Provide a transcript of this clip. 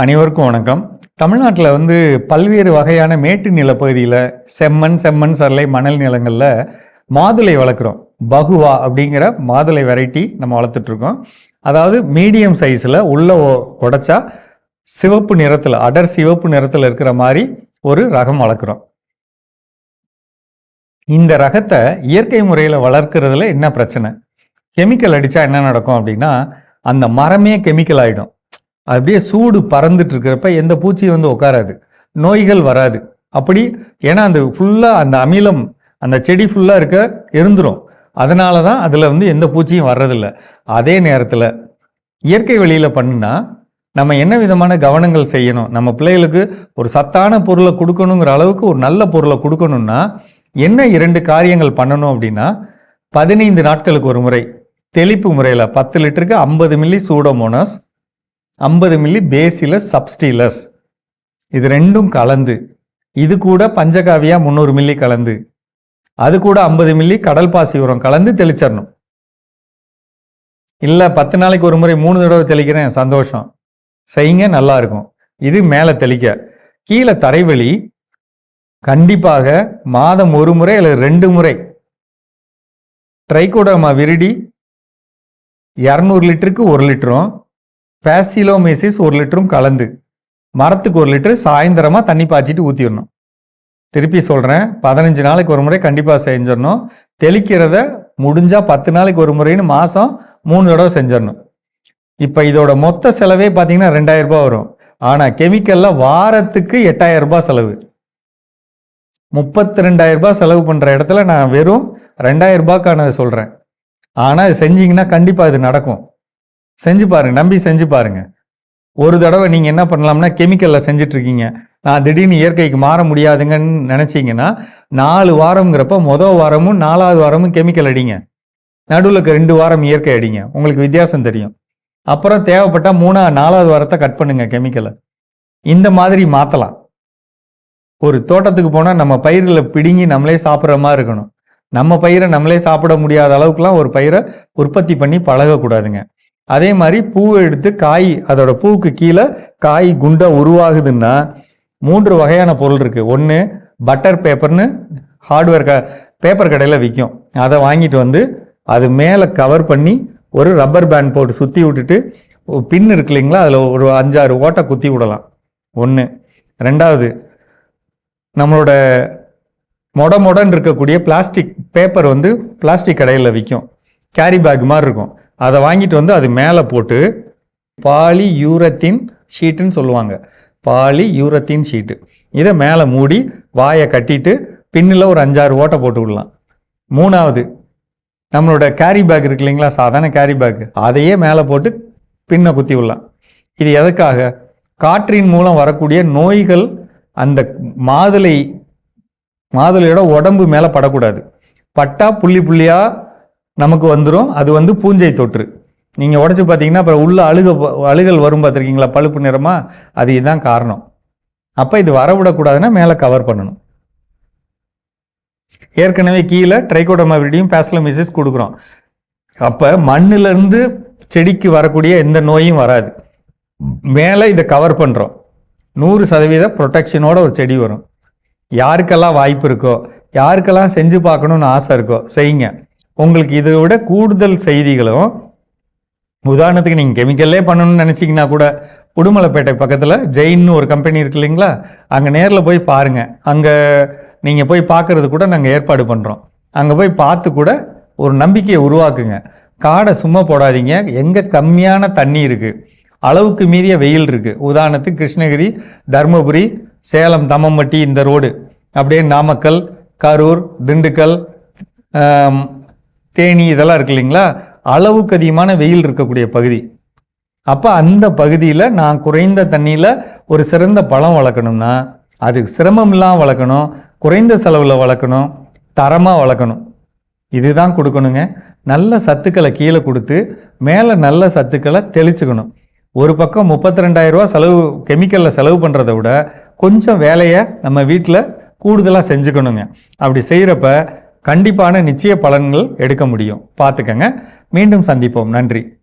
அனைவருக்கும் வணக்கம். தமிழ்நாட்டில் வந்து பல்வேறு வகையான மேட்டு நிலப்பகுதியில் செம்மண் செம்மண் சரளை மணல் நிலங்களில் மாதுளை வளர்க்குறோம். பகுவா அப்படிங்கிற மாதுளை வெரைட்டி நம்ம வளர்த்துட்ருக்கோம். அதாவது மீடியம் சைஸில் உள்ள உடைச்சா சிவப்பு நிறத்தில் அடர் சிவப்பு நிறத்தில் இருக்கிற மாதிரி ஒரு ரகம் வளர்க்குறோம். இந்த ரகத்தை இயற்கை முறையில் வளர்க்குறதுல என்ன பிரச்சனை? கெமிக்கல் அடித்தா என்ன நடக்கும் அப்படின்னா அந்த மரமே கெமிக்கல் ஆகிடும் அப்படியே சூடு பறந்துட்டு இருக்கிறப்ப எந்த பூச்சியும் வந்து உட்காராது. நோய்கள் வராது. அப்படி ஏன்னா அந்த ஃபுல்லாக அந்த அமிலம் அந்த செடி ஃபுல்லாக இருக்க இருந்துரும். அதனால தான் அதில் வந்து எந்த பூச்சியும் வர்றதில்ல. அதே நேரத்தில் இயற்கை வெளியில் பண்ணுனா நம்ம என்ன விதமான கவனங்கள் செய்யணும்? நம்ம பிள்ளைகளுக்கு ஒரு சத்தான பொருளை கொடுக்கணுங்கிற அளவுக்கு ஒரு நல்ல பொருளை கொடுக்கணும்னா என்ன இரண்டு காரியங்கள் பண்ணணும் அப்படின்னா பதினைந்து நாட்களுக்கு ஒரு முறை தெளிப்பு முறையில் பத்து லிட்டருக்கு ஐம்பது மில்லி சூடோமோனஸ் ஐம்பது மில்லி பேசிலஸ் சப்ஸ்டீலஸ். இது ரெண்டும் கலந்து. இது கூட பஞ்சகாவியா முந்நூறு மில்லி கலந்து. அது கூட ஐம்பது மில்லி கடல் பாசி உரம் கலந்து தெளிச்சிடணும். இல்லை பத்து நாளைக்கு ஒரு முறை மூணு தடவை தெளிக்கிறேன் சந்தோஷம். செய்யுங்க நல்லா இருக்கும். இது மேலே தெளிக்க. கீழே தரைவெளி. கண்டிப்பாக மாதம் ஒரு முறை அல்லது ரெண்டு முறை. Trichoderma viride. இரநூறு லிட்டருக்கு ஒரு லிட்டரும். பேசிலோமேசிஸ் ஒரு லிட்டரும் கலந்து. மரத்துக்கு ஒரு லிட்டர் சாயந்தரமாக தண்ணி பாய்ச்சிட்டு ஊற்றிடணும் திருப்பி சொல்கிறேன் பதினஞ்சு நாளைக்கு ஒரு முறை கண்டிப்பாக செஞ்சிடணும். தெளிக்கிறத முடிஞ்சால் பத்து நாளைக்கு ஒரு முறைன்னு மாதம் மூணு தடவை செஞ்சிடணும். இப்போ இதோட மொத்த செலவே பார்த்தீங்கன்னா ரெண்டாயிரம் ரூபாய் வரும். ஆனால் கெமிக்கலில் வாரத்துக்கு எட்டாயிரம் ரூபாய் செலவு. முப்பத்தி ரெண்டாயிரம் ரூபாய் செலவு பண்ணுற இடத்துல நான் வெறும் ரெண்டாயிரம் ரூபாய்க்கானதை சொல்கிறேன் ஆனால் இது செஞ்சீங்கன்னா கண்டிப்பாக இது நடக்கும். செஞ்சு பாருங்க நம்பி செஞ்சு பாருங்க. ஒரு தடவை நீங்கள் என்ன பண்ணலாம்னா கெமிக்கலில் செஞ்சுட்டு இருக்கீங்க நான் திடீர்னு இயற்கைக்கு மாற முடியாதுங்கன்னு நினச்சிங்கன்னா நாலு வாரம்ங்கிறப்ப மொதல் வாரமும் நாலாவது வாரமும் கெமிக்கல் அடிங்க. நடுவில் இருக்க ரெண்டு வாரம் இயற்கை அடிங்க. உங்களுக்கு வித்தியாசம் தெரியும். அப்புறம் தேவைப்பட்டா மூணா நாலாவது வாரத்தை கட் பண்ணுங்க கெமிக்கலை இந்த மாதிரி மாற்றலாம் ஒரு தோட்டத்துக்கு போனால் நம்ம பயிர்களை பிடுங்கி நம்மளே சாப்பிட்ற மாதிரி இருக்கணும். நம்ம பயிரை நம்மளே சாப்பிட முடியாத அளவுக்குலாம் ஒரு பயிரை உற்பத்தி பண்ணி பழகக்கூடாதுங்க. அதே மாதிரி பூவை எடுத்து காய் அதோட பூவுக்கு கீழே காய் குண்டா உருவாகுதுன்னா மூன்று வகையான பொருள் இருக்குது ஒன்று பட்டர் பேப்பர்னு ஹார்ட்வேர் க பேப்பர் கடையில் விற்கும் அதை வாங்கிட்டு வந்து அது மேலே கவர் பண்ணி ஒரு ரப்பர் பேண்ட் போட்டு சுற்றி விட்டுட்டு பின் இருக்கு இல்லைங்களா? அதில் ஒரு அஞ்சாறு ஓட்டை குத்தி விடலாம். ஒன்று ரெண்டாவது நம்மளோட மொட மொடன் இருக்கக்கூடிய பிளாஸ்டிக் பேப்பர் வந்து பிளாஸ்டிக் கடையில் விற்கும் கேரி பேக் மாதிரி இருக்கும். அதை வாங்கிட்டு வந்து அது மேலே போட்டு பாலி யூரத்தின் ஷீட்டுன்னு சொல்லுவாங்க. Polyurethane sheet. இதை மேலே மூடி வாயை கட்டிட்டு பின்னில் ஒரு அஞ்சாறு ஓட்டை போட்டு விடலாம். மூணாவது நம்மளோட கேரி பேக் இருக்கு இல்லைங்களா? சாதாரண கேரி பேக் அதையே மேலே போட்டு பின்னை குத்தி விடலாம். இது எதுக்காக? காற்றின் மூலம் வரக்கூடிய நோய்கள் அந்த மாதுளை மாதுளையோட உடம்பு மேலே படக்கூடாது. பட்டா புள்ளி புள்ளியாக நமக்கு வந்துடும் அது வந்து பூஞ்சை தொற்று. நீங்கள் உடச்சி பார்த்தீங்கன்னா அப்புறம் உள்ள அழுக அழுகல் வரும் பார்த்துருக்கீங்களா? பழுப்பு நிறமாக அது இதுதான் காரணம். அப்போ இது வரவிடக்கூடாதுன்னா மேலே கவர் பண்ணணும். ஏற்கனவே கீழே ட்ரைகோடமாவிரிடியும் பேசலமிசிஸ் கொடுக்குறோம். அப்போ மண்ணிலேருந்து செடிக்கு வரக்கூடிய எந்த நோயும் வராது. மேலே இதை கவர் பண்ணுறோம் நூறு சதவீத ப்ரொடெக்ஷனோட ஒரு செடி வரும். யாருக்கெல்லாம் வாய்ப்பு இருக்கோ யாருக்கெல்லாம் செஞ்சு பார்க்கணுன்னு ஆசை இருக்கோ செய்யுங்க. உங்களுக்கு இதை விட கூடுதல் செய்திகளும் உதாரணத்துக்கு நீங்கள் கெமிக்கல்லே பண்ணணும்னு நினச்சிங்கன்னா கூட உடுமலைப்பேட்டை பக்கத்தில் ஜெயின்னு ஒரு கம்பெனி இருக்கு இல்லைங்களா? அங்கே நேரில் போய் பாருங்கள் அங்கே நீங்கள் போய் பார்க்குறது கூட நாங்கள் ஏற்பாடு பண்ணுறோம் அங்கே போய் பார்த்து கூட ஒரு நம்பிக்கையை உருவாக்குங்க. காடை சும்மா போடாதீங்க. எங்கே கம்மியான தண்ணி இருக்குது அளவுக்கு மீறிய வெயில் இருக்குது உதாரணத்துக்கு கிருஷ்ணகிரி தருமபுரி சேலம் தம்மம்பட்டி இந்த ரோடு. அப்படியே நாமக்கல் கரூர் திண்டுக்கல் தேனி இதெல்லாம் இருக்கு இல்லைங்களா? அளவுக்கு அதிகமான வெயில் இருக்கக்கூடிய பகுதி. அப்போ அந்த பகுதியில் நான் குறைந்த தண்ணியில் ஒரு சிறந்த பழம் வளர்க்கணும்னா அது சிரமம் இல்லாமல் வளர்க்கணும் குறைந்த செலவில் வளர்க்கணும் தரமாக வளர்க்கணும். இதுதான் கொடுக்கணுங்க. நல்ல சத்துக்களை கீழே கொடுத்து மேலே நல்ல சத்துக்களை தெளிச்சுக்கணும். ஒரு பக்கம் முப்பத்தி ரெண்டாயிரரூவா செலவு கெமிக்கலில் செலவு பண்ணுறதை விட கொஞ்சம் வேலையை நம்ம வீட்டில் கூடுதலாக செஞ்சுக்கணுங்க. அப்படி செய்கிறப்ப கண்டிப்பான நிச்சய பலன்கள் எடுக்க முடியும். பார்த்துக்கங்க. மீண்டும் சந்திப்போம். நன்றி.